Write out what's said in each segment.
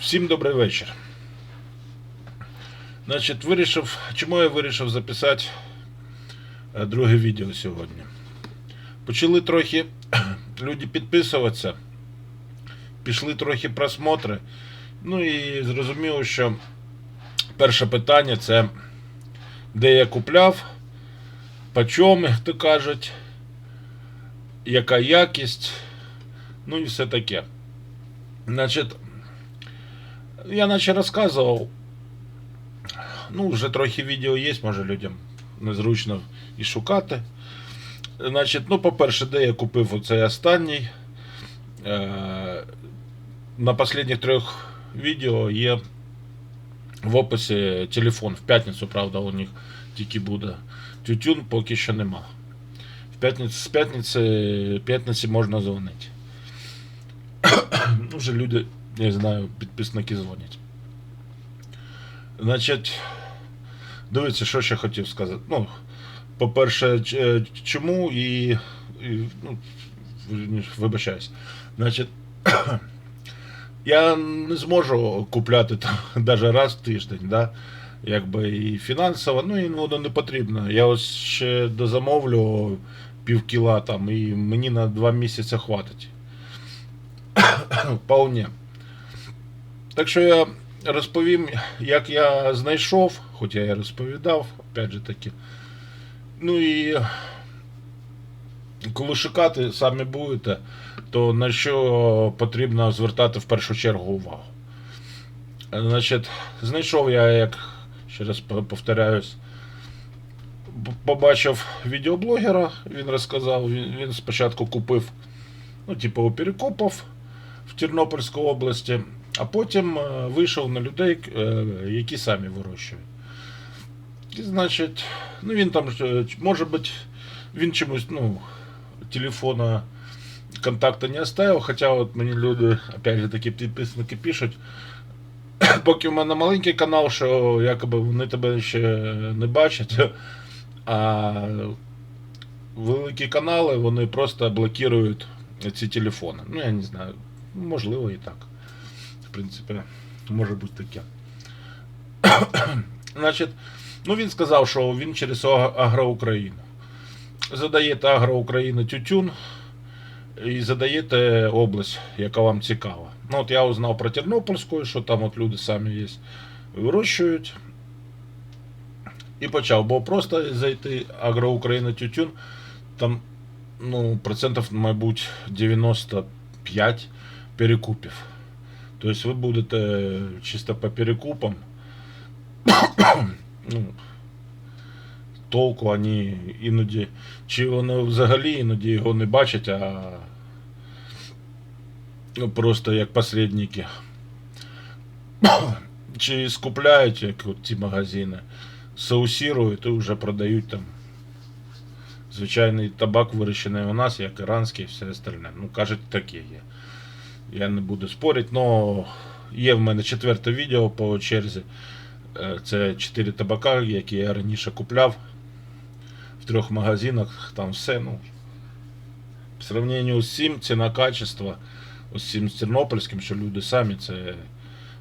Всім добрий вечір. Значить, вирішив, чому я вирішив записати е, друге відео сьогодні. Почали трохи люди підписуватися, пішли трохи просмотри. Ну і зрозуміло, що перше питання це де я купляв, по чому, як то кажуть, яка якість, ну і все таке. Значить, я наче розказував. Ну, вже трохи відео є, може людям незручно і шукати. Значить, ну, по-перше, де я купив оцей останній. Е, на останніх трьох відео є в описі телефон. В п'ятницю, правда, у них тільки буде. Тютюн поки що нема. В п'ятницю, з п'ятниці, можна дзвонити. Ну, вже люди, я знаю, підписники дзвонять. Значить, дивіться, що ще хотів сказати. Ну, по-перше, е, чому і, і ну, вибачаюсь. Значить, я не зможу купляти там навіть раз в тиждень, да? якби і фінансово, ну і воно не потрібно. Я ось ще дозамовлю пів кіла там, і мені на два місяці хватить. Вполне. Так що я розповім, як я знайшов, хоч я розповідав, опять же таки. Ну і коли шукати самі будете, то на що потрібно звертати в першу чергу увагу. Значить, знайшов я, як ще раз повторяюсь, побачив відеоблогера, він розказав, він, спочатку купив, ну, типу, у Перекопов в Тернопільській області, а потім е, вийшов на людей, е, які самі вирощують. І, значить, ну він там, е, може бути, він чомусь, ну, телефона контакта не оставив, хоча от мені люди, опять же такі підписники пишуть, поки в мене маленький канал, що якоби вони тебе ще не бачать, а великі канали вони просто блокують ці телефони. Ну, я не знаю, можливо і так. В принципі, може бути таке. Значить, ну він сказав, що він через Агроукраїну. Задаєте Агроукраїна тютюн і задаєте область, яка вам цікава. Ну, от я узнав про Тернопільську, що там от люди самі є, вирощують. І почав, бо просто зайти Агроукраїна тютюн, там ну, процентів, мабуть, 95 перекупів. Тобто ви будете чисто по перекупам. ну, толку вони іноді. Чи вони взагалі іноді його не бачать, а ну, просто як посередники. Чи скупляють, як от ті магазини, соусірують і вже продають там звичайний табак вирощений у нас, як іранський і все остальне. Ну, кажуть, таке є. Я не буду спорити, але є в мене четверте відео по черзі. Е, Це 4 табака, які я раніше купляв в трьох магазинах, там все, ну. В сравненні з цим ціна качества, ось цим з Тернопільським, що люди самі, це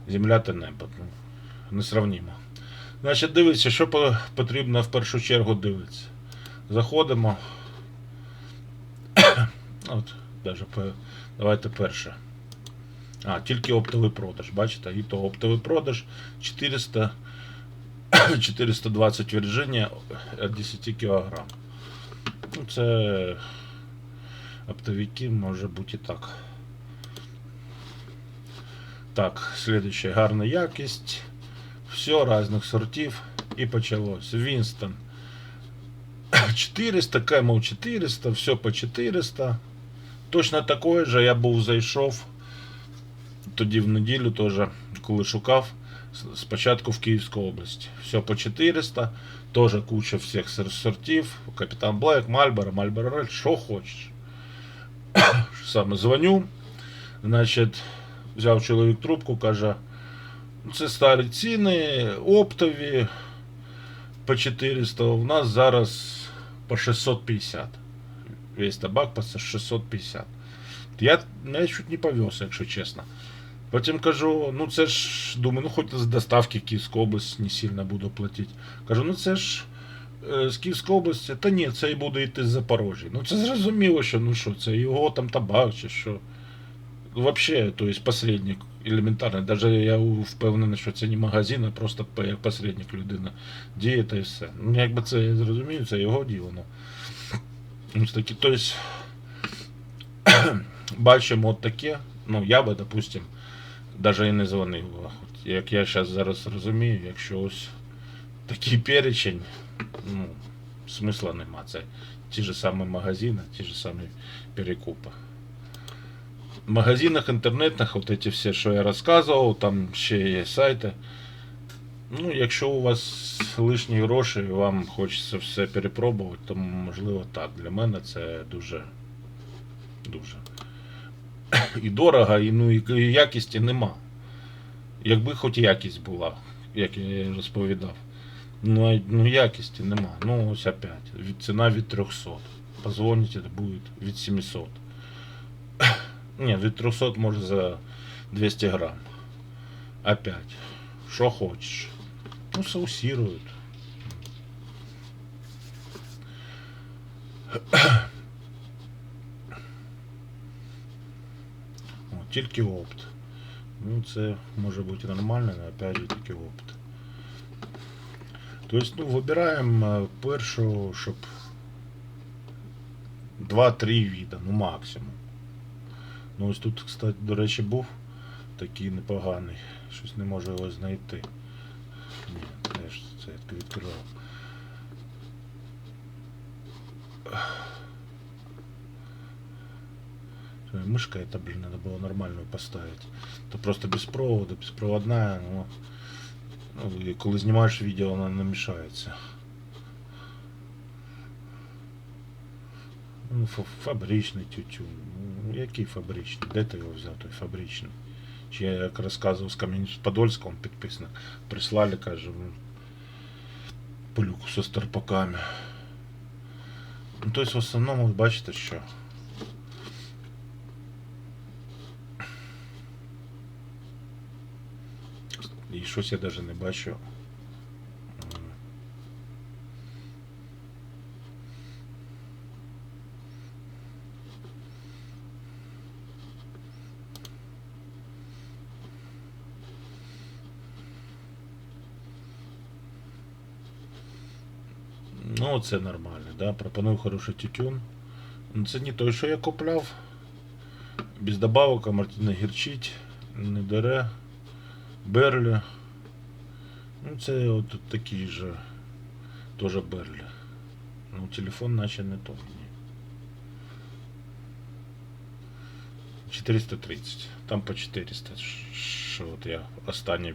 земля та небо. Ну, несравнімо. Значить, дивіться, що потрібно в першу чергу дивитися. Заходимо. От, даже давайте перше. А, тільки оптовий продаж, бачите? І то оптовий продаж 400, 420 Virginia 10 кг. Ну, це оптовики може бути і так. Так, слідуюче гарна якість. Все різних сортів. І почалось. Вінстон 400, Camel 400, все по 400. Точно такое же я був зайшов тоді в неділю теж, коли шукав, с- спочатку в Київську область. Все по 400, теж куча всіх сор- сортів. Капітан Блек, Мальборо, Мальборо Рель, що хочеш. Саме дзвоню. Значить, взяв чоловік трубку, каже, «Ну, це старі ціни, оптові по 400, у нас зараз по 650. Весь табак по 650. Я, я чуть не повез, якщо чесно. Потім кажу, ну це ж, думаю, ну хоч з доставки в Київську область не сильно буду платити. Кажу, ну це ж е, з Київської області, та ні, це і буде йти з Запорожжя. Ну це зрозуміло, що ну що, це його там табак чи що. Вообще, то есть посередник елементарний. Даже я впевнений, що це не магазин, а просто як посередник людина діє та і все. Ну, якби це зрозумію, це його діло. Ну. Ось такі, то есть, бачимо от таке, ну я би, допустим, даже і не дзвонив. Як я зараз зараз розумію, якщо ось такий перечень, ну, смисла нема. Це ті ж самі магазини, ті ж самі перекупи. В магазинах інтернетних, от эти всі, що я розказував, там ще є сайти. Ну, якщо у вас лишні гроші і вам хочеться все перепробувати, то можливо так. Для мене це дуже. Дуже. І дорого, і, ну, і якісті нема. Якби хоч якість була, як я розповідав. Ну, ну якісті нема. Ну, ось опять. Ціна від 300. Позвоните, буде від 700. Ні, від 300 може за 200 грам. Опять. Що хочеш. Ну, соусируют. тільки опт. Ну, це може бути нормально, але опять же тільки опт. Тобто, ну, вибираємо е, першу, щоб 2-3 віда, ну максимум. Ну ось тут, кстати, до речі, був такий непоганий. Щось не можу його знайти. Ні, теж це відкривав Ой, Мышка это, блин, надо было нормальную поставить. То просто без провода, беспроводная, ну, ну і коли знімаєш відео, вона не мішається. Ну, фа- фабричний тютюн. Ну, який фабричний? Де ти його взяв, той фабричний? Чи я як розказував з Кам'янець-Подольського підписник, прислали, каже, ну, полюку со старпаками. Ну, тобто в основному ви бачите, що щось я навіть не бачу. Ну, це нормально, да? Пропоную хороший тютюн. Ну, Це не той, що я купляв. Без добавок, а Мартина гірчить, не дере. Берлі. Ну, це от такий же. Тоже Берлі. Ну, телефон наче не той. Ні. 430. Там по 400. Що от я останній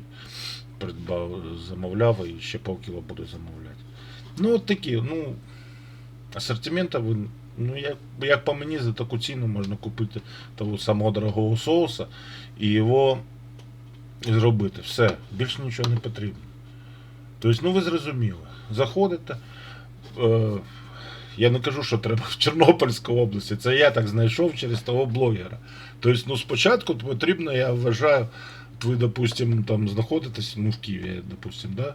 придбав, замовляв і ще полкіло буду замовляти. Ну, от такі, ну. Асортимента ви. Ну, як, як по мені, за таку ціну можна купити того самого дорогого соуса і його зробити. Все, більше нічого не потрібно. Тобто, ну ви зрозуміли. Заходите. Е, я не кажу, що треба в Тернопільську області. Це я так знайшов через того блогера. Тобто, ну спочатку потрібно, я вважаю, ви, допустим, там знаходитесь, ну в Києві, допустим, да?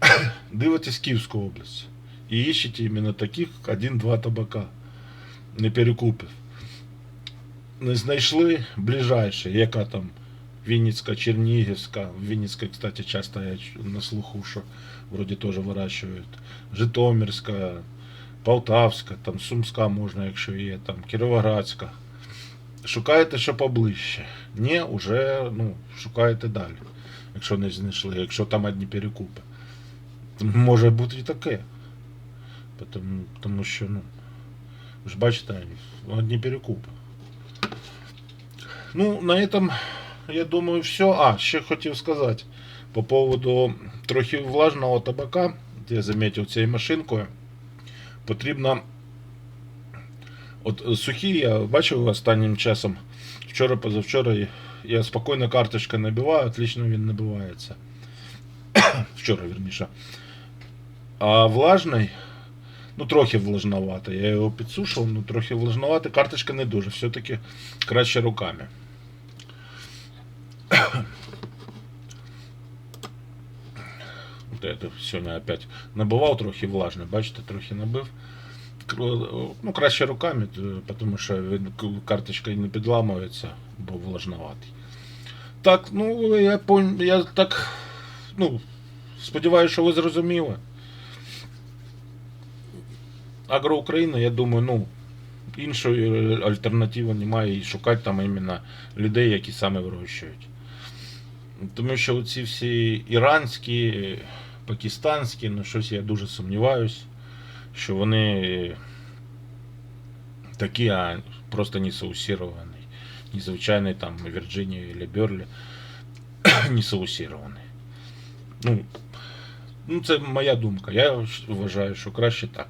дивитесь Київську область. І ищете іменно таких один-два табака. Не перекупів. Не знайшли ближайше, яка там Вінницька, Чернігівська. В Вінницькій, кстати, часто я чу- на слуху, що вроді теж вирощують. Житомирська, Полтавська, там Сумська можна, якщо є, там Кіровоградська. Шукаєте, що поближче. Ні, уже ну, шукаєте далі, якщо не знайшли, якщо там одні перекупи. Може бути і таке. Тому, тому що, ну, ви ж бачите, одні перекупи. Ну, на этом, я думаю, все. А, ще хотів сказати по поводу трохи влажного табака. Я замітив цією машинкою. Потрібно. От сухі, я бачив останнім часом, вчора, позавчора, я спокійно карточка набиваю, отлично він набивається. Вчора, вірніше. А влажний, ну трохи влажновато. Я його підсушував, ну трохи влажновато. Карточка не дуже. Все-таки краще руками. Я сьогодні опять набивав трохи влажне, бачите, трохи набив. Ну, краще руками, тому що він карточка не підламується, бо влажноватий. Так, ну я я так. Ну, сподіваюся, що ви зрозуміли. Агро Україна, я думаю, ну, іншої альтернативи немає і шукати там іменно людей, які саме вирощують. Тому що ці всі іранські, пакистанські, ну щось я дуже сумніваюсь, що вони такі, а просто не соусіровані. Незвичайний там Вірджинія або Берлі не соусірований. Ну, ну, це моя думка. Я вважаю, що краще так.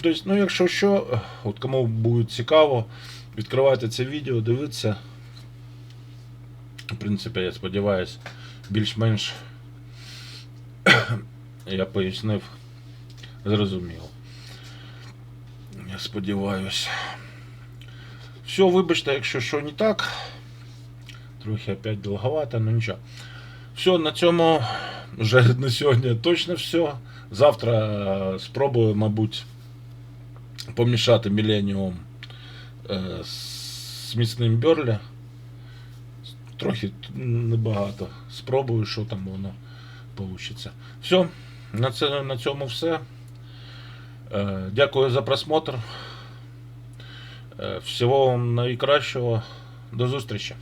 Тобто, ну, якщо що, от кому буде цікаво, відкривайте це відео, дивіться. В принципі, я сподіваюся, більш-менш я пояснив, зрозуміло. Я сподіваюся. Все, вибачте, якщо що не так. Трохи опять довговато, ну нічого. Все, на цьому вже на сьогодні точно все. Завтра е, спробую, мабуть, помішати Міленіум е, з міцним Берлі. Трохи небагато. Спробую, що там воно вийде. Все, на, це, на цьому все. Е, Дякую за просмотр. Е, Всього вам найкращого. До зустрічі.